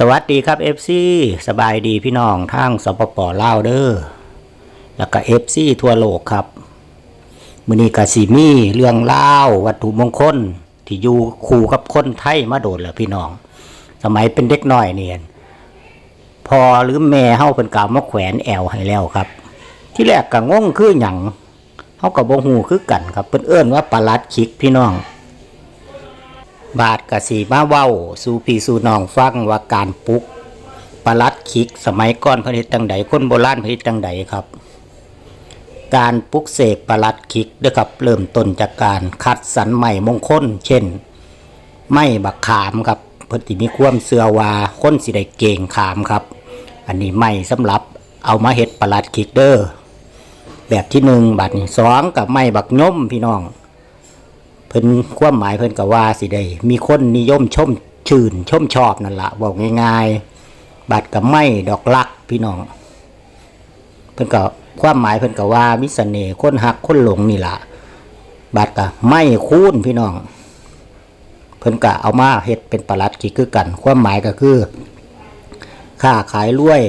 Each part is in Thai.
สวัสดีครับ FC สบายดีพี่น้องทางสปปลาวเด้อแล้วก็ FC ทั่วโลกครับมือนี้กสิมีเรื่องเล่าววัตถุมงคล ที่อยู่คู่กับคนไทยมาโดดแล้วพี่น้อง สมัยเป็นเด็กน้อยเนี่ยพอหรือแม่เฮาเป็นกาวมาแขวนแอวให้แล้วครับ ที่แรกก็งงคือหยังเฮาก็บ่ฮู้คือกันครับเพิ่นเอิ้นว่าปลาลัดคิกพี่น้อง บาทกสีมาเว้า สู่พี่สู่น้องฟังว่าการปลุกปลาลัดคิกสมัยก่อนผลิตตังใดคนโบราณผลิตตังใดครับ การปลุกเสกปลาลัดคิกเด้อครับเริ่มต้นจากการคัดสรรใหม่มงคล เช่น ไม้บักขามครับพิ่นสิมีความเสื่อวาคนสิได้เก่งขามครับ อันนี้ไม้สำหรับเอามาเฮ็ดปลาลัดคิกเด้อแบบที่หนึ่งบาทนี้สองกับไม้บักย่อมพี่น้อง เพิ่นความหมายเพิ่นก็ว่าสิได้มีคนนิยมชมชื่นชมชอบนั่นละบอกง่ายๆ บัตรกับไม่ดอกลักพี่น้อง เพิ่นก็ความหมายเพิ่นก็ว่ามิเสน่คนหักคนหลงนี่ละบัตรกับไม่คูนพี่น้อง เพิ่นก็เอามาเฮ็ดเป็นประหลัดกิกคือกัน ความหมายก็คือค้าขายรวย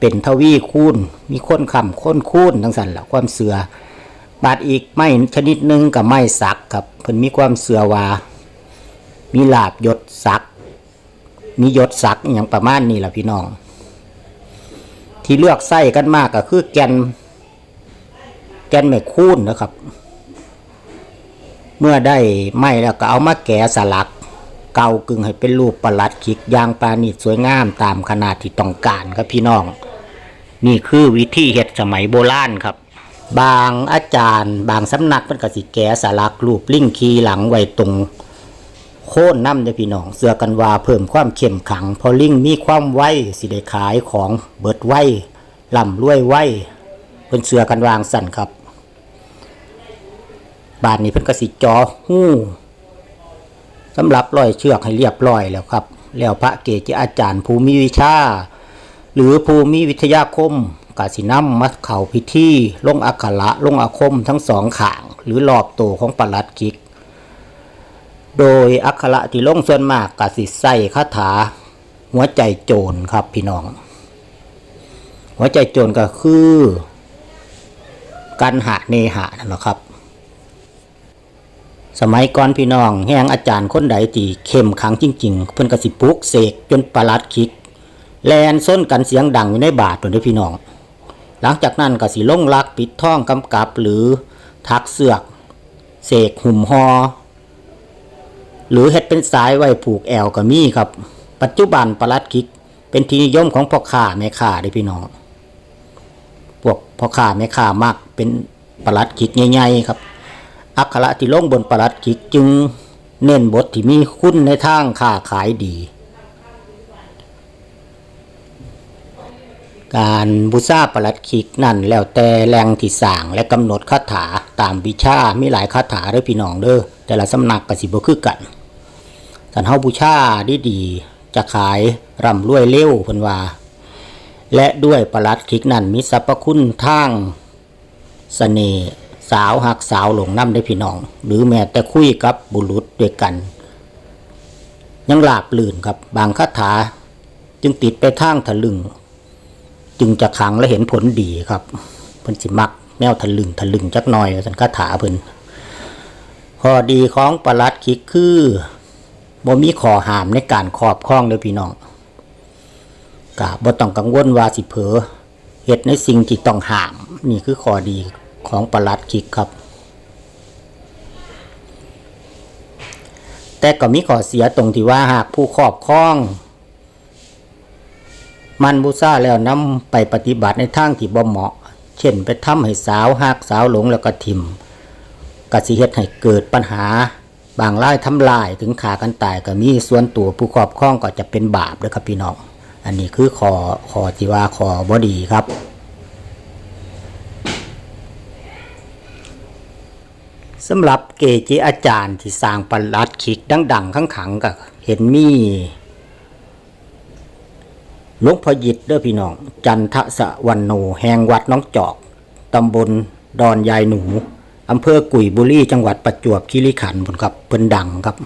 เป็นทวีคูณมีคนคำคนคูณทั้งสันละความเสือ บาดอีกไม้ชนิดหนึ่งกับไม้สักครับเพิ่นมีความเสือว่า มีลาบยศสัก มียศสักอย่างประมาณนี้แหละพี่น้อง ที่เลือกไส้กันมากก็คือแกน แกนไม่คูนนะครับ เมื่อได้ไม้แล้วก็เอามาแกะสลัก เกากึ่งให้เป็นรูปประหลัดขิกยางปราณีตสวยงามตามขนาดที่ต้องการครับพี่น้อง นี่คือวิธีเฮ็ดสมัยโบราณครับ บางอาจารย์ บางสำนักมันก็สิแกะสลักรูปลิงคีหลังไว้ตรงโค่นน้ำเด้พี่น้องเสือกันว่าเพิ่มความเข้มขัง พอลิงมีความไวสิได้ขายของเบิดไวล่ำรวยไวเพิ่นเสือกันวางสั่นครับ บานนี้เพิ่นก็สิจอหู้สำหรับร้อยเชือกให้เรียบร้อยแล้วครับ แล้วพระเกจิอาจารย์ภูมิวิชา หรือภูมิวิทยาคม กาสินำมัดเข่าพิธีลงอักขระลงอาคมทั้งสองขาง หรือรอบโตวของปลัดกิก โดยอักขระที่ลงส่วนมากกสิใส่คาถา หัวใจโจรครับพี่น้อง หัวใจโจรก็คือกันหะเนหะนั่นแหละครับ สมัยก่อนพี่น้องแห่งอาจารย์คนใดที่เข้มขังจริง ๆ เพิ่นกระสิปลุกเสกจนประลัดคิก แลนส้นกันเสียงดังอยู่ในบาทตัวนี้พี่น้อง หลังจากนั้นก็สิลงลักปิดท่องกำกับหรือทักเสือก เสกหุ่มหอหรือเฮ็ดเป็นสายไว้ผูกแอวก็มีครับ ปัจจุบันประลัดคิก เป็นที่นิยมของพ่อค้าแม่ค้าด้พี่น้องพวกพ่อค้าแม่ค้ามักเป็นประลัดคิกใหญ่ๆครับอักขระที่ลงบนประลัดขิกจึงเน้นบทที่มีคุณในทางค้าขายดี การบูชาประหลัดขิกนั่นแล้วแต่แรงที่สร้างและกำหนดคาถาตามวิชามีหลายคาถาเด้อพี่น้องเด้อแต่ละสำนักก็สิบ่คือกันสันเฮาบูชาดีดีๆจะขายร่ำรวยเร็วเพิ่นว่า และด้วยประหลัดขิกนั่นมีสรรพคุณทางเสน่ห์สาวหักสาวหลงน้ำได้พี่น้อง หรือแม้แต่คุยกับบุรุษด้วยกัน ยังหลาบลื่นครับบางคาถา จึงติดไปทางทะลึง จึงจะขังและเห็นผลดีครับเพิ่นสิมักแนวทะลึงทะลึงจักหน่อยสันคาถาเพิ่นข้อดีของประลัดคิกคือบ่มีข้อห้ามในการครอบครองเด้อพี่น้องกะบ่ต้องกังวลว่าสิเผลอเหตุในสิ่งที่ต้องห้าม นี่คือข้อดีของประลัดคิกครับ แต่ก็มีข้อเสียตรงที่ว่าหากผู้ครอบครอง มันบูซาแล้วนำไปปฏิบัติในทางที่บ่เหมาะ เช่นไปทำให้สาวหักสาวหลงแล้วก็ทิมกสิเฮ็ดให้เกิดปัญหา บางรายทำลายถึงขากันตายก็มีส่วนตัวผู้ครอบครองก็จะเป็นบาปเด้อครับพี่น้อง อันนี้คือขอขอที่ว่าขอบ่ดีครับ สำหรับเกจิอาจารย์ที่สร้างประหลัดขิกดังๆข้างขังก็เห็นมี หลวงพ่อยิดเด้อพี่น้อง จันทสวันโนแห่งวัดน้องจอก ตำบลดอนยายหนู อำเภอกุยบุรีจังหวัดประจวบคีรีขันธ์พุ่นครับเพิ่นดังครับ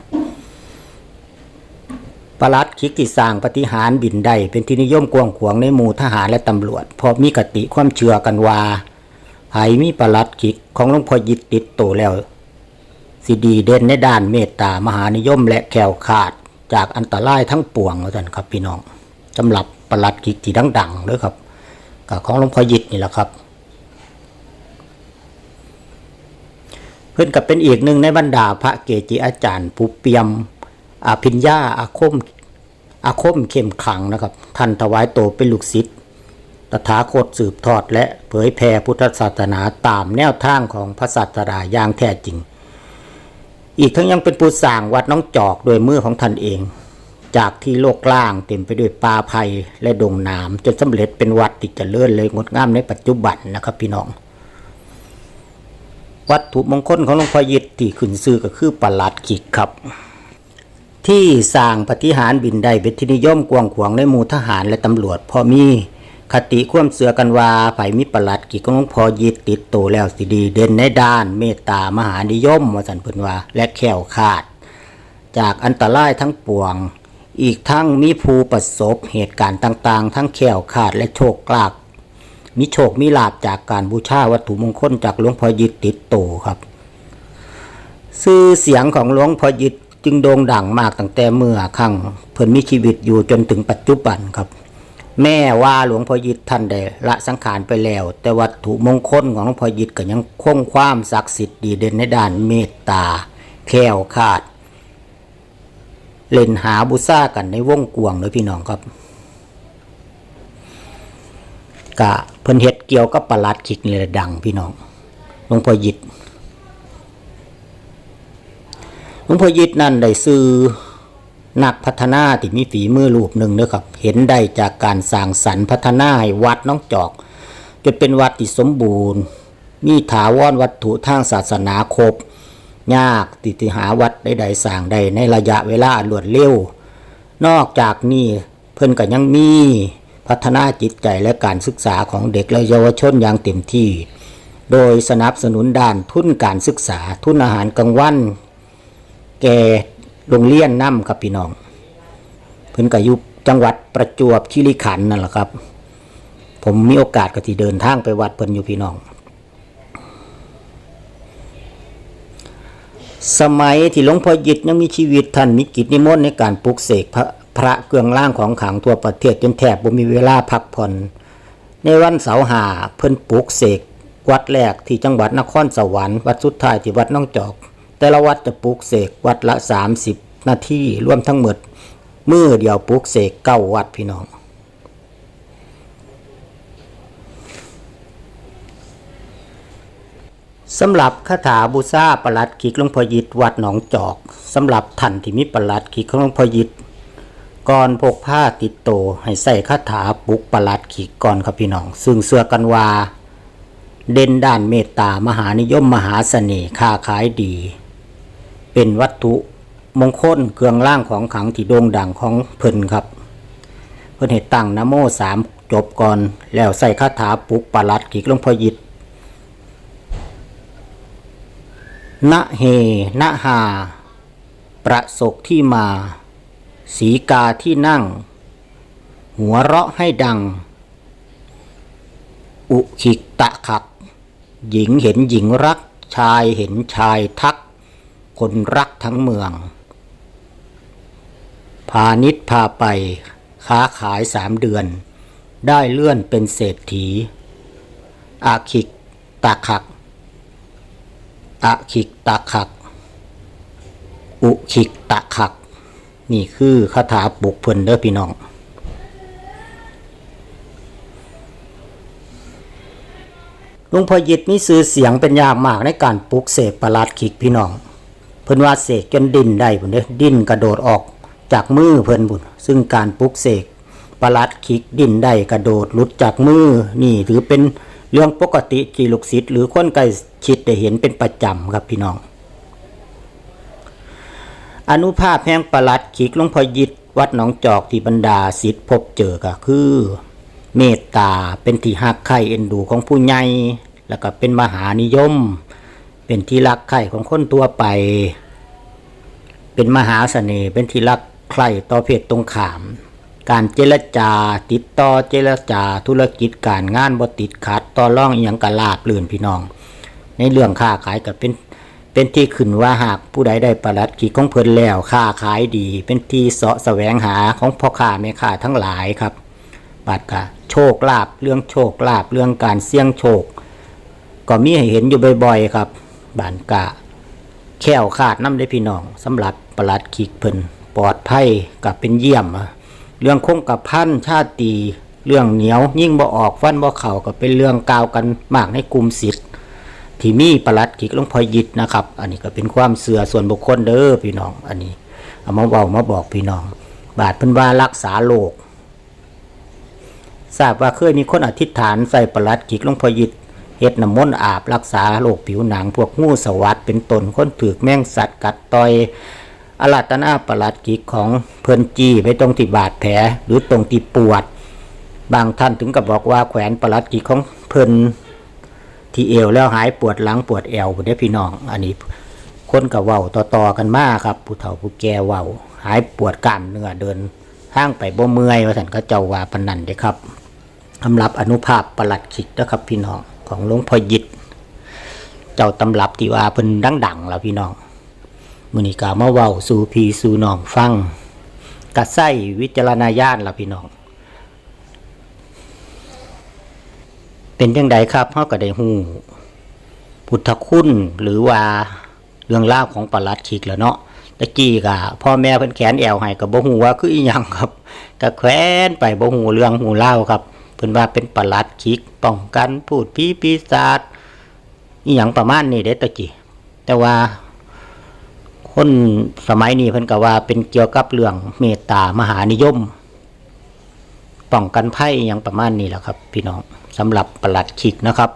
ประหลัดคิกที่สร้างปฏิหารบินได้เป็นที่นิยมกว้างขวางในหมู่ทหารและตำรวจเพราะมีกติความเชื่อกันว่าไผมีประหลัดคิกของหลวงพ่อยิดติดโตแล้วสิดีเด่นในด้านเมตตามหานิยมและแขวขาดจากอันตรายทั้งปวงแล้วกันครับพี่น้องสำหรับ ประหลัดกิจที่ดังๆเลยครับกับของหลวงพ่อยิดนี่แหละครับ เพื่อนกับเป็นอีกหนึ่งในบรรดาพระเกจิอาจารย์ผู้เปียมอาพิญญาอาคมอาคมเข้มขังนะครับท่านถวายโตเป็นลูกศิษย์ตถาคตสืบทอดและเผยแผ่พุทธศาสนาตามแนวทางของพระศาสดาอย่างแท้จริง อีกทั้งยังเป็นผู้สร้างวัดน้องจอกโดยมือของท่านเอง จากที่โลกล่างเต็มไปด้วยป่าไผ่และดงน้ำจนสำเร็จเป็นวัดที่เจริญเลยงดงามในปัจจุบันนะครับพี่น้อง วัตถุมงคลของหลวงพ่อยิดที่ขึ้นชื่อก็คือประหลัดขิกครับ ที่สร้างปฏิหารบินได้เป็นที่นิยมกว้างขวางในหมู่ทหารและตำรวจพอมีคติควมเสือกันว่าไผมีประหลัดกิจของหลวงพ่อยิดติดโตแล้วสิดี เด่นในด้านเมตตามหานิยมวสันเพิ่นว่าและแขวขาด จากอันตรายทั้งปวง อีกทั้งมีภูประสบเหตุการณ์ต่างๆ ทั้งแขวขาดและโชคลาภมีโชคมีลาบจากการบูชาวัตถุมงคลจากหลวงพ่อยิดติดโตครับชื่อเสียงของหลวงพ่อยิดจึงโด่งดังมากตั้งแต่เมื่อครั้งเพิ่นมีชีวิตอยู่จนถึงปัจจุบันครับ แม่ว่าหลวงพ่อยิดท่านได้ละสังขารไปแล้ว แต่วัตถุมงคลของหลวงพ่อยิดก็ยังคงความศักดิ์สิทธิ์ดีเด่นในด้านเมตตาแคล้วคาด เล่นหาบุษากันในวงกวางเลยพี่น้องครับกะเพิ่นเฮ็ดเกี่ยวกับประหลัดขิกนี่แหละดังพี่น้องหลวงพ่อยิดหลวงพ่อยิดนั่นได้ซื้อนักพัฒนาที่มีฝีมือรูปหนึ่งเด้อครับ เห็นได้จากการสร้างสรรค์พัฒนาให้วัดน้องจอกจนเป็นวัดที่สมบูรณ์ มีถาวรวัตถุทางศาสนาครบ ยากติที่หาวัดใดๆสร้างได้ในระยะเวลารวดเร็ว นอกจากนี้เพิ่นก็ยังมีพัฒนาจิตใจและการศึกษาของเด็กและเยาวชนอย่างเต็มที่ โดยสนับสนุนด้านทุนการศึกษาทุนอาหารกลางวันแก่โรงเรียนน้ำครับพี่น้อง เพิ่นก็อยู่จังหวัดประจวบคีรีขันธ์นั่นแหละครับ ผมมีโอกาสก็ที่เดินทางไปวัดเพิ่นอยู่พี่น้อง สมัยที่หลวงพ่อยิดยังมีชีวิตท่านมีกิจนิมนต์ในการปลุกเสกพระพระเครื่องร่างของขังทั่วประเทศจนแทบบ่มีเวลาพักผ่อน ในวันเสาร์หาเพิ่นปลุกเสกวัดแรกที่จังหวัดนครสวรรค์วัดสุดท้ายที่วัดน้องจอก แต่ละวัดจะปลุกเสกวัดละ 30 นาทีรวมทั้งหมดมือเดียวปลุกเสกเก้าวัดพี่น้อง สำหรับคาถาบูชาประหลัดขีกหลวงพ่อยิดวัดหนองจอกสำหรับท่านที่มีประหลัดขีกของหลวงพ่อยิดก่อนพกผ้าติดโตให้ใส่คาถาปลุกประหลัดขีกก่อนครับพี่น้อง ซึ่งเสื่อกันว่าเด่นด้านเมตตามหานิยมมหาเสน่ห์ค้าขายดี เป็นวัตถุมงคลเครื่องร่างของขังที่โด่งดังของเพิ่นครับ เพิ่นเหตุตั้งนะโมสามจบก่อนแล้วใส่คาถาปลุกประหลัดขีกหลวงพ่อยิด ณเฮณหา ประสกที่มา สีกาที่นั่ง หัวเราะให้ดัง อุขิกตะขัก หญิงเห็นหญิงรัก ชายเห็นชายทัก คนรักทั้งเมือง พาณิชพาไป ค้าขายสามเดือน ได้เลื่อนเป็นเศรษฐีอาขิกตะขัก อะขิกตะขัก อุขิกตะขัก นี่คือคาถาปลุกเพิ่นเด้อพี่น้อง หลวงพ่อยิดมีสื่อเสียงเป็นอย่างมากในการปลุกเสกประหลาดขิกพี่น้อง เพิ่นว่าเสกจนดิ้นได้พุ่นเด้อดิ้นกระโดดออกจากมือเพิ่นบุญซึ่งการปลุกเสกประหลัดขิกดิ้นได้กระโดดหลุดจากมือนี่ถือเป็น เรื่องปกติที่ลูกศิษย์หรือคนใกล้ชิดได้เห็นเป็นประจำครับพี่น้อง อนุภาพแห่งประหลัดขิกหลวงพ่อยิดวัดหนองจอกที่บรรดาศิษย์พบเจอก็คือ เมตตาเป็นที่หักใคร่เอ็นดูของผู้ใหญ่แล้วก็เป็นมหานิยม เป็นที่รักใคร่ของคนทั่วไป เป็นมหาเสน่ห์เป็นที่รักใคร่ต่อเพศตรงขาม การเจรจาติดต่อเจรจาธุรกิจการงานบ่ติดขัดต่อร่องอีหยังกะลาบลื่นพี่น้อง ในเรื่องค้าขายก็เป็นเป็นที่ขึ้นว่าหากผู้ใดได้ประหลัดขีดของเพิ่นแล้วค้าขายดี เป็นที่เสาะแสวงหาของพ่อค้าแม่ค้าทั้งหลายครับบาดกะโชคลาภเรื่องโชคลาภเรื่องการเสี่ยงโชค ก็มีให้เห็นอยู่บ่อยๆครับบานกะแค้วขาดน้ำได้พี่น้องสำหรับประหลัดขีกเพิ่นปลอดภัยกับเป็นเยี่ยมอะ เรื่องคงกับพันชาติ เรื่องเหนียวยิ่งบ่ออกฟันบ่เข่าก็เป็นเรื่องกล่าวกันมากในกลุ่มสิทธิ์ที่มีประหลัดขีกหลวงพ่อยิดนะครับ อันนี้ก็เป็นความเสื่อส่วนบุคคลเด้อพี่น้อง อันนี้เอามาเว้ามาบอกพี่น้อง บาทเพิ่นว่ารักษาโรคทราบว่าเคยมีคนอธิษฐานใส่ประหลัดกิกหลวงพอยิดเฮ็ดน้ำมนต์อาบรักษาโรคผิวหนัง พวกงูสวัสดเป็นตนคนถือแมงสัตว์กัดต่อย อาราตนาประหลัดกิกของเพิ่นจีไว้ตรงที่บาดแผลหรือตรงที่ปวด บางท่านถึงกับบอกว่าแขวนประหลัดกิกของเพิ่นที่เอวแล้วหายปวดหลังปวดแอวพุ่นเด้พี่น้อง อันนี้คนกับเว้าต่อๆกันมากครับ ผู้เฒ่าผู้แก่เว้าหายปวดกล้ามเนื้อเดินห้างไปบ่เมื่อยว่าสันก็เจ้าว่าปนันเด้ครับสำหรับอนุภาพประหลัดขิกนะครับพี่น้องของหลวงพ่อยิดเจ้าตำรับที่ว่าเพิ่นดังๆแล้วพี่น้อง มือนี้กามาเว้าสู่พีสู่น้องฟังกะไส้วิจารณญาณละพี่น้อง เป็นจังใดครับเฮาก็ได้ฮู้พุทธคุณหรือว่าเรื่องราวของปรลัดขิกแล้วเนาะตะกี้ก็พ่อแม่เพิ่นแขนแอวให้ก็บ่ฮู้ว่าคืออีหยังครับก็แขวนไปบ่ฮู้เรื่องฮู้เล่าครับเพิ่นว่าเป็นปรลัดคิกป้องกันพูดผีปีศาจอีหยังประมาณนี้เด้ตะกี้แต่ว่า คนสมัยนี้เพิ่นก็ว่าเป็นเกี่ยวกับเรื่องเมตตามหานิยม ป้องกันภัยอย่างประมาณนี้แหละครับ พี่น้องสำหรับประหลัดคิกนะครับ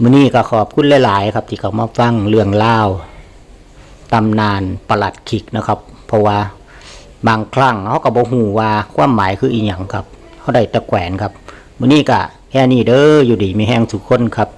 มื้อนี้ก็ขอบคุณหลาย ๆ ครับ ที่เขามาฟังเรื่องเล่าตำนานประหลัดคิกนะครับ เพราะว่าบางครั้งเขาก็บ่ฮู้ว่าความหมายคืออีหยังครับเขาได้ตะแขวนครับมื้อนี้ก็แค่นี้เด้ออยู่ดีมีแห้งสุขคนครับ